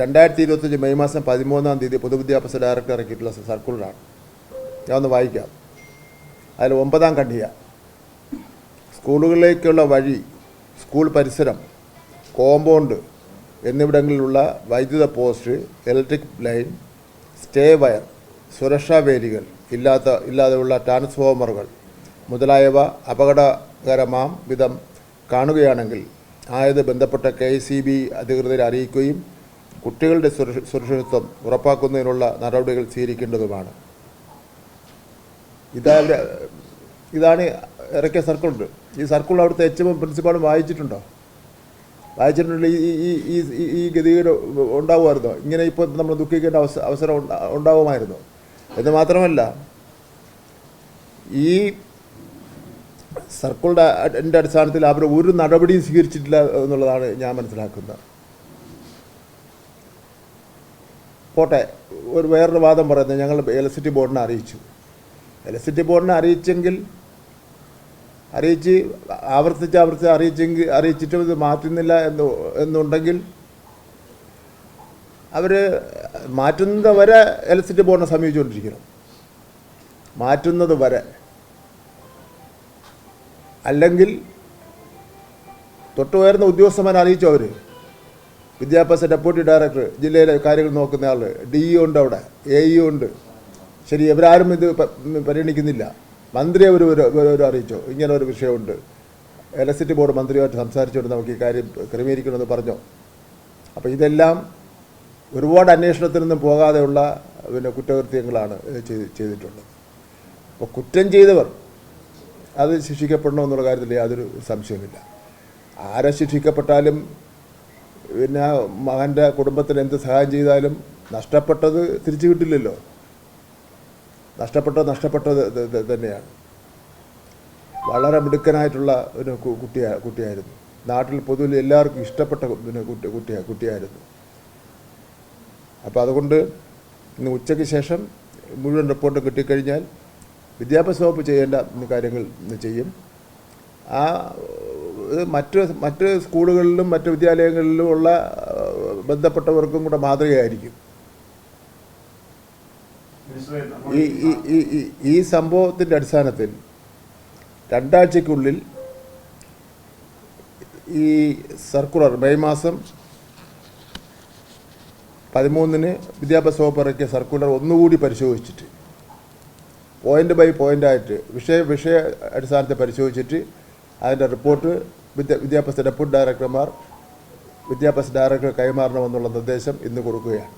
രണ്ടായിരത്തി ഇരുപത്തഞ്ച് മെയ് മാസം പതിമൂന്നാം തീയതി പൊതുവിദ്യാഭ്യാസ ഡയറക്ടർ ഇറക്കിയിട്ടുള്ള സർക്കുലറാണ്. ഞാൻ ഒന്ന് വായിക്കാം. അതിൽ ഒമ്പതാം ഖണ്ഡിക. സ്കൂളുകളിലേക്കുള്ള വഴി സ്കൂൾ പരിസരം കോമ്പൗണ്ട് എന്നിവിടങ്ങളിലുള്ള വൈദ്യുത post electric line stay wire സുരക്ഷാ വേലികൾ ഇല്ലാത്ത ഇല്ലാതെയുള്ള ട്രാൻസ്ഫോമറുകൾ മുതലായവ അപകടകരമാം വിധം കാണുകയാണെങ്കിൽ ആയത് ബന്ധപ്പെട്ട കെ സി ബി അധികൃതരെ അറിയിക്കുകയും കുട്ടികളുടെ സുരക്ഷിതത്വം ഉറപ്പാക്കുന്നതിനുള്ള നടപടികൾ സ്വീകരിക്കേണ്ടതുമാണ്. ഇതാ ഇതാണ് ഇറക്കിയ സർക്കിളുണ്ട്. ഈ സർക്കിൾ അവിടുത്തെ എച്ച് എം പ്രിൻസിപ്പാളും വായിച്ചിട്ടുണ്ടോ? വായിച്ചിട്ടുണ്ടെങ്കിൽ ഈ ഈ ഈ ഈ- ഗതികേട് ഉണ്ടാവുമായിരുന്നോ? ഇങ്ങനെ ഇപ്പോൾ നമ്മൾ ദുഃഖിക്കേണ്ട അവസ അവസരം ഉണ്ടാ- ഉണ്ടാവുമായിരുന്നു? എന്ന് മാത്രമല്ല ഈ സർക്കിളിന്റെ എന്റെ അടിസ്ഥാനത്തിൽ അവർ ഒരു നടപടിയും സ്വീകരിച്ചിട്ടില്ല എന്നുള്ളതാണ് ഞാൻ മനസ്സിലാക്കുന്നത്. പോട്ടെ ഒരു വേറൊരു വാദം പറയുന്നത് ഞങ്ങൾ ഇലക്ട്രിസിറ്റി ബോർഡിനെ അറിയിച്ചു. ഇലക്ട്രിസിറ്റി ബോർഡിനെ അറിയിച്ചെങ്കിൽ അറിയിച്ച് ആവർത്തിച്ച് ആവർത്തിച്ച് അറിയിച്ചെങ്കിൽ അറിയിച്ചിട്ടും ഇത് മാറ്റുന്നില്ല എന്ന് എന്നുണ്ടെങ്കിൽ അവർ മാറ്റുന്നത് വരെ ഇലക്ട്രിസിറ്റി ബോർഡിനെ സമീപിച്ചുകൊണ്ടിരിക്കണം മാറ്റുന്നത് വരെ. അല്ലെങ്കിൽ തൊട്ടുയർന്ന ഉദ്യോഗസ്ഥന്മാരെ അറിയിച്ചു അവർ വിദ്യാഭ്യാസ ഡെപ്യൂട്ടി ഡയറക്ടർ ജില്ലയിലെ കാര്യങ്ങൾ നോക്കുന്ന ആൾ ഡി ഇ ഉണ്ട് അവിടെ എ ഇ ഉണ്ട്. ശരി ഇവരാരും ഇത് പരിഗണിക്കുന്നില്ല. മന്ത്രിയെ ഒരു ഒരു അറിയിച്ചോ. ഇങ്ങനെ ഒരു വിഷയമുണ്ട്. ഇലക്ട്രിസിറ്റി ബോർഡ് മന്ത്രിയുമായിട്ട് സംസാരിച്ചുകൊണ്ട് നമുക്ക് ഈ കാര്യം ക്രമീകരിക്കണമെന്ന് പറഞ്ഞോ. അപ്പോൾ ഇതെല്ലാം ഒരുപാട് അന്വേഷണത്തിനൊന്നും പോകാതെയുള്ള പിന്നെ കുറ്റകൃത്യങ്ങളാണ് ചെയ്ത് ചെയ്തിട്ടുള്ളത്. അപ്പോൾ കുറ്റം ചെയ്തവർ അത് ശിക്ഷിക്കപ്പെടണമെന്നുള്ള കാര്യത്തിൽ യാതൊരു സംശയമില്ല ആരെ ശിക്ഷിക്കപ്പെട്ടാലും പിന്നെ മകന്റെ കുടുംബത്തിന് എന്ത് സഹായം ചെയ്താലും നഷ്ടപ്പെട്ടത് തിരിച്ചു കിട്ടില്ലല്ലോ. നഷ്ടപ്പെട്ടത് നഷ്ടപ്പെട്ടത് തന്നെയാണ്. വളരെ മിടുക്കനായിട്ടുള്ള ഒരു കുട്ടിയ കുട്ടിയാ കുട്ടിയായിരുന്നു. നാട്ടിൽ പൊതുവിൽ എല്ലാവർക്കും ഇഷ്ടപ്പെട്ട പിന്നെ കുട്ടി കുട്ടിയാ കുട്ടിയായിരുന്നു. അപ്പോൾ അതുകൊണ്ട് ഇന്ന് ഉച്ചയ്ക്ക് ശേഷം മുഴുവൻ റിപ്പോർട്ട് കിട്ടിക്കഴിഞ്ഞാൽ വിദ്യാഭ്യാസ വകുപ്പ് ചെയ്യേണ്ട കാര്യങ്ങൾ ചെയ്യും. ആ മറ്റ് മറ്റ് സ്കൂളുകളിലും മറ്റ് വിദ്യാലയങ്ങളിലും ഉള്ള ബന്ധപ്പെട്ടവർക്കും കൂടെ മാതൃകയായിരിക്കും. ഈ ഈ സംഭവത്തിന്റെ അടിസ്ഥാനത്തിൽ രണ്ടാഴ്ചക്കുള്ളിൽ ഈ സർക്കുലർ മെയ് മാസം പതിമൂന്നിന് വിദ്യാഭ്യാസ വകുപ്പ് ഇറക്കിയ സർക്കുലർ ഒന്നുകൂടി പരിശോധിച്ചിട്ട് പോയിന്റ് ബൈ പോയിന്റായിട്ട് വിഷയ വിഷയ അടിസ്ഥാനത്തെ പരിശോധിച്ചിട്ട് അതിന്റെ റിപ്പോർട്ട് വിദ്യ വിദ്യാഭ്യാസ ഡെപ്യൂട്ടി ഡയറക്ടർമാർ വിദ്യാഭ്യാസ ഡയറക്ടർ കൈമാറണമെന്നുള്ള നിർദ്ദേശം ഇന്ന് കൊടുക്കുകയാണ്.